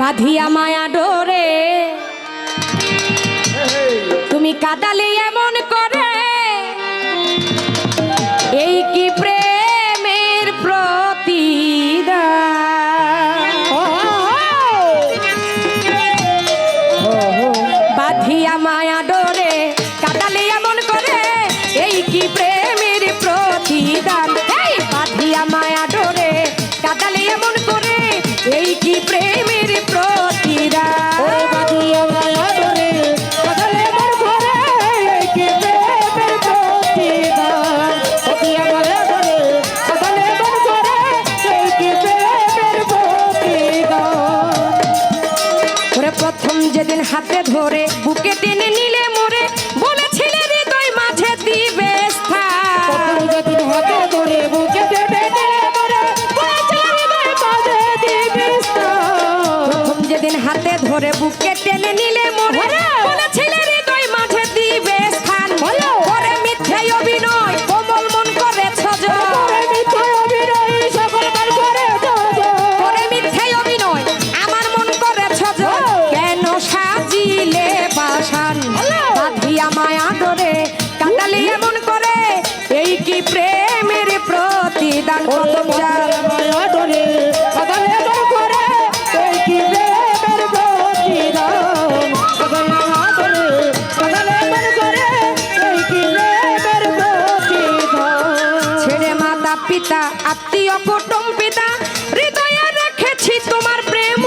বাধিয়া মায়া ডোরে। তুমি কাদালে এমন করে। এই কি প্রেমের প্রতিদান? বাধিয়া মায়া যেদিন হাতে ধরে বুকে টেনে নিলে মরে বলেছিলে হৃদয় মাঝে দিবে স্থান। প্রথম যেদিন হাতে ধরে বুকে টেনে নিলে মোরে আত্মীয় কুটুম পিতা হৃদয়ে রেখেছি তোমার প্রেম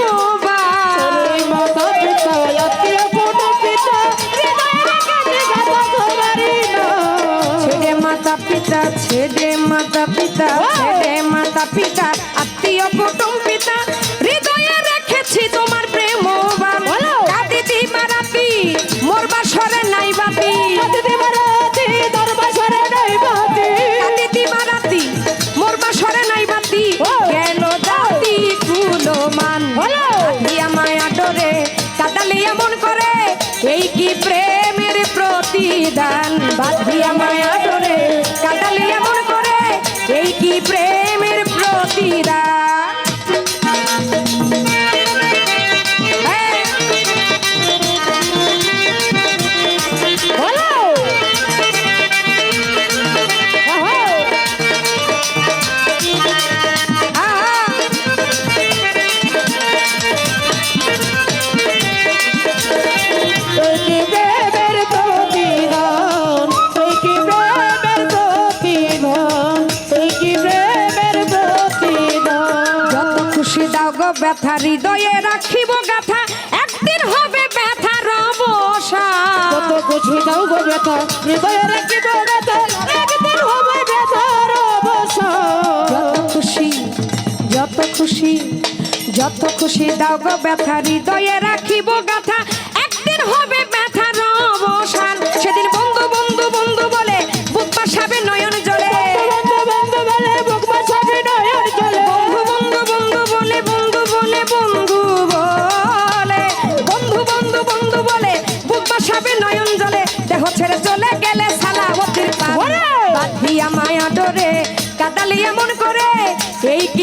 ছেড়ে মাতা পিতা ছেড়ে মাতা পিতা ছেড়ে মাতা পিতা বাধিয়া মায়া করে কাটালি এমন করে এই কি প্রেমের প্রতিদান? দাও গো ব্যথা হৃদয়ে রাখিব গাথা। একদিন হবে ব্যথার অবসান কত খুশি দাও গো ব্যথা হৃদয়ে রাখিব ব্যথা। একদিন হবে ব্যথার যত খুশি যত খুশি যত খুশি দাও গো ব্যথা হৃদয়ে রাখিব গাথা। একদিন হবে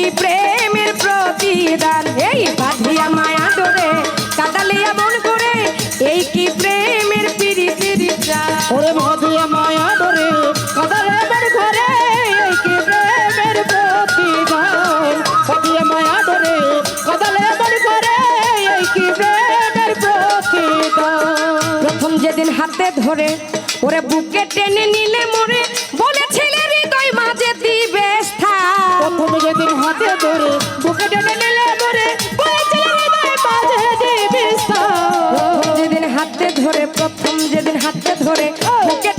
কি প্রেমের প্রতিদান। এই বাধিয়া মায়া ডরে কাদালি এমন করে এই কি প্রেমের পিরি পিরি প্রাণ ওরে মধুয়া মায়া ডরে কাদারে বের ঘরে এই কি প্রেমের প্রতিদান? মধুয়া মায়া ডরে কাদালে বের ঘরে এই কি প্রেমের প্রতিদান? প্রথম যেদিন হাতে ধরে ওরে বুকে টেনে নিলে মরে বলেছিলে হৃদয় মাঝে দিবে প্রথম যেদিন হাতে ধরে বুকে টেনে নিলে মরে যেদিন হাতে ধরে প্রথম যেদিন হাতে ধরে বুকে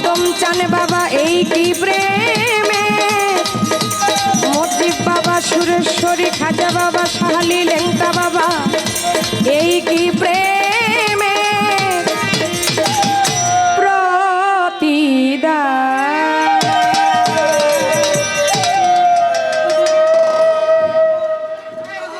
খতম চান বাবা এই কি প্রেমে। মতিব বাবা, সুরেশ্বরী, খাজা বাবা সাহালি লেংটা বাবা এই কি প্রেম।